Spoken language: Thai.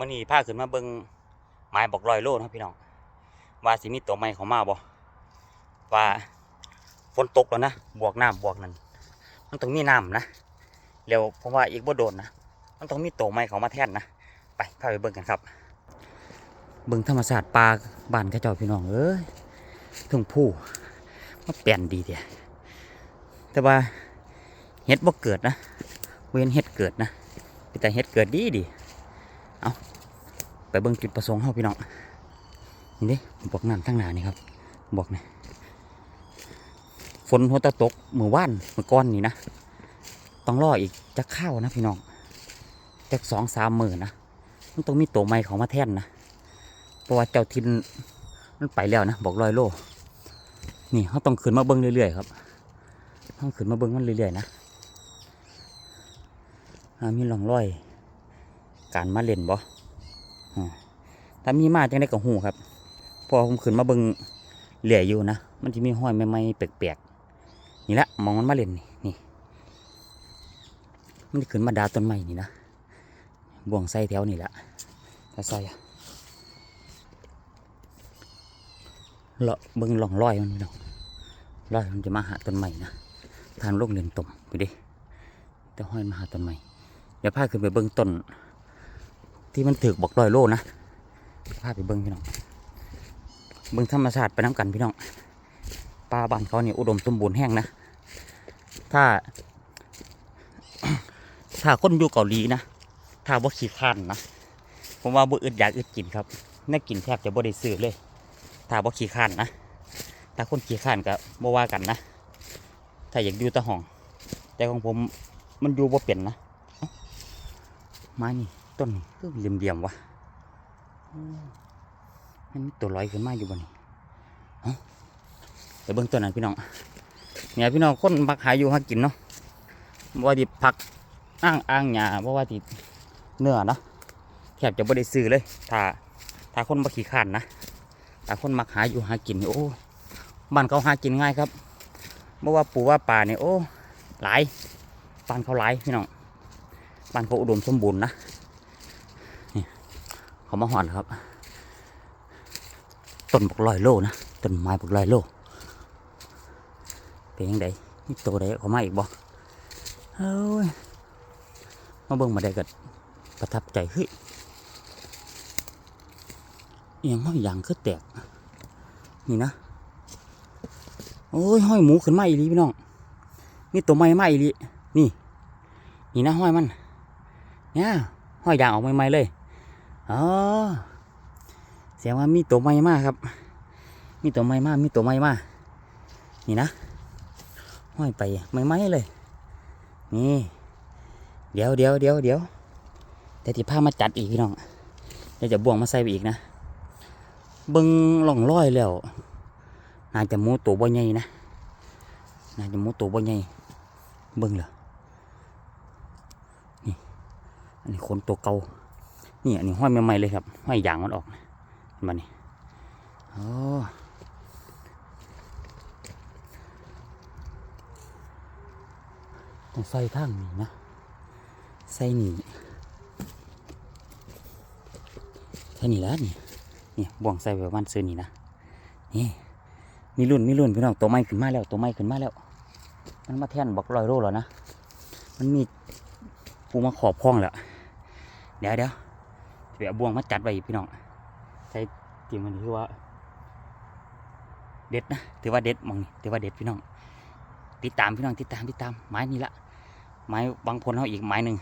มื่อนี้พาขึ้นมาเบิ่งไม้บอกลอยโลเนาะพี่น้องว่าสิมีตัวใหม่เขามาบ่ว่าฝนตกแล้วนะบวกน้ำบวกนั่นมันต้องมีน้ำนะเร็วเพราะว่าอีกบ่โดนนะมันต้องมีตัวใหม่เขามาแทนนะไปพาไปเบิ่งกันครับ เบิ่งธรรมศาสตร์ปลาบ้านเข้าเจ้าพี่น้องเอ้ยทุ่งผู้มาเปลี่ยนดีเดียแต่ว่าเฮ็ดบ่เกิดนะเว้นเฮ็ดเกิดนะแต่เฮ็ดเกิดดีดีไป เบิ่งจุดประสงค์เฮาพี่น้องนี่ดิบอกน้ำทั้งหนานี่ครับ บอกนี่ฝนหัวตะตกเมื่อวานเมื่อก้อนนี่นะต้องรออีกจะเข้านะพี่น้องจากสองสามหมื่นนะมันต้องมีตัวใหม่ของมาแท่นนะเพราะว่าเจ้าทินมันไปแล้วนะบอกลอยโลนี่เขาต้องขึ้นมาเบิ้งเรื่อยๆครับต้องขึ้นมาเบิ้งมันเรื่อยๆนะมีหลองรอย การมาเล่นบ่อ่า ถ้ามีมาจังได้กับหูครับ พอผมขึ้นมาเบิงเหลี่ยอยู่นะ มันจะมีห้อยใหม่ๆแปลกๆ นี่แหละมองมันมาเล่นนี่นี่ มันขึ้นมาดาต้นไม้นี่นะบ่วงไส้แถวนี่แหละถ้าซอยอะเลาะเบิงหล่องรอยมันนี่เนาะรอยมันจะมาหาต้นไม้นะทางลงเรียนต่มไปดิแต่ห้อยมาหาต้นไม้เดี๋ยวพาขึ้นไปเบิงต้นที่มันถือบอกลอยโลนะ พาไปเบิ้งพี่น้อง เบิ้งธรรมชาติไปน้ำกันพี่น้อง ปลาบ้านเขาเนี่ยอุดมสมบูรณ์แห้งนะ ถ้า ถ้าคนอยู่เกาหลีนะ ถ้าบ่าขี้ข้านนะ ผมว่าบ่อึดอยากอึดกินครับแน่กินแทบจะบ่ได้ซื้อเลย ถ้าบ่ขี้ข้านนะ ถ้าคนขี้ข้านก็บ่ว่ากันนะ ถ้าอยากอยู่ตะห้อง แต่ของผมมันอยู่บ่เป็นนะเอ้ามานี่ต้นนี่คือเหลี่ยมๆวะ มันตัวลอยขึ้นมาอยู่บนนี้เอ้าไปเบิ่งต้นนั้นพี่น้องเนี่ยพี่น้องคนมักหายอยู่หากินเนาะบว่าดิผักอ้างอ้างหญ้าบ่ว่าดิดเนื้อเนาะแทบจะบ่ได้ซื้อเลย ถ้าถ้าคนบ่ขี้ข้านนะถ้าคนมักหาอยู่หากินโอ้บ้านเขาหากินง่ายครับบ่ว่าปูว่าปลาเนี่ยโอ้หลายบ้านเขาหลายพี่น้องบ้านเขาอุดมสมบูรณ์นะ เขามาหอนครับต้นบักลอยโลนะต้นไม้บักลอยโลเป็นยังไงมีตัวใดเขามาอีกบ่เฮ้ยมาเบิ่งมาได้ก็ประทับใจเฮ้ยเอียงห้อยยางคือแตก นี่นะ โอ้ยห้อยหมูขึ้นมาอีลีพี่น้องมีตัวไม้มาอีลีนี่ นี่นะห้อยมันเนี่ยห้อยยางออกใหม่ๆเลย อ๋อเสียงว่ามีตัวใหม่มากครับ มีตัวใหม่มากมีตัวใหม่มากนี่นะห้อยไปใหม่ๆเลย นี่ เดี๋ยวเดี๋ยวเดี๋ยวเดี๋ยวแต่ที่ผ้ามาจัดอีกพี่น้องเดี๋ยวจะบ่วงมาใส่ไปอีกนะเบิ้งหล่องร้อยแล้วน่าจะมูตัวบ่ใหญ่นะน่าจะมูตัวบ่ใหญ่เบิ้งเหรอนี่อันนี้คนตัวเก่า นี่อันนี้ห้อยใหม่ๆเลยครับห้อยยางมันออกเห็นมานี่โอ้ต้องใส่ทางนี้นะใส่นี่ใส่นี่แล้วนี่นี่บ่วงใส่แบบวันซื้อนี่นะนี่มีรุ่นมีรุ่นพี่น้องตัวไม้ขึ้นมาแล้วตัวไม้ขึ้นมาแล้ว มันมาแท่นบอกลอยโลแล้วนะมันมีปูมาขอบพ้องแล้วเดี๋ยวเดี๋ยว เดี๋ยวเอาบ่วงมาจัดไว้พี่น้องใช้จริงมันถือว่า เด็ดนะถือว่าเด็ดมองนี่ถือว่าเด็ดพี่น้อง ติดตามพี่น้องติดตามติดตามไม้นี่ละไม้บางพลเขาอีกไม้หนึ่ง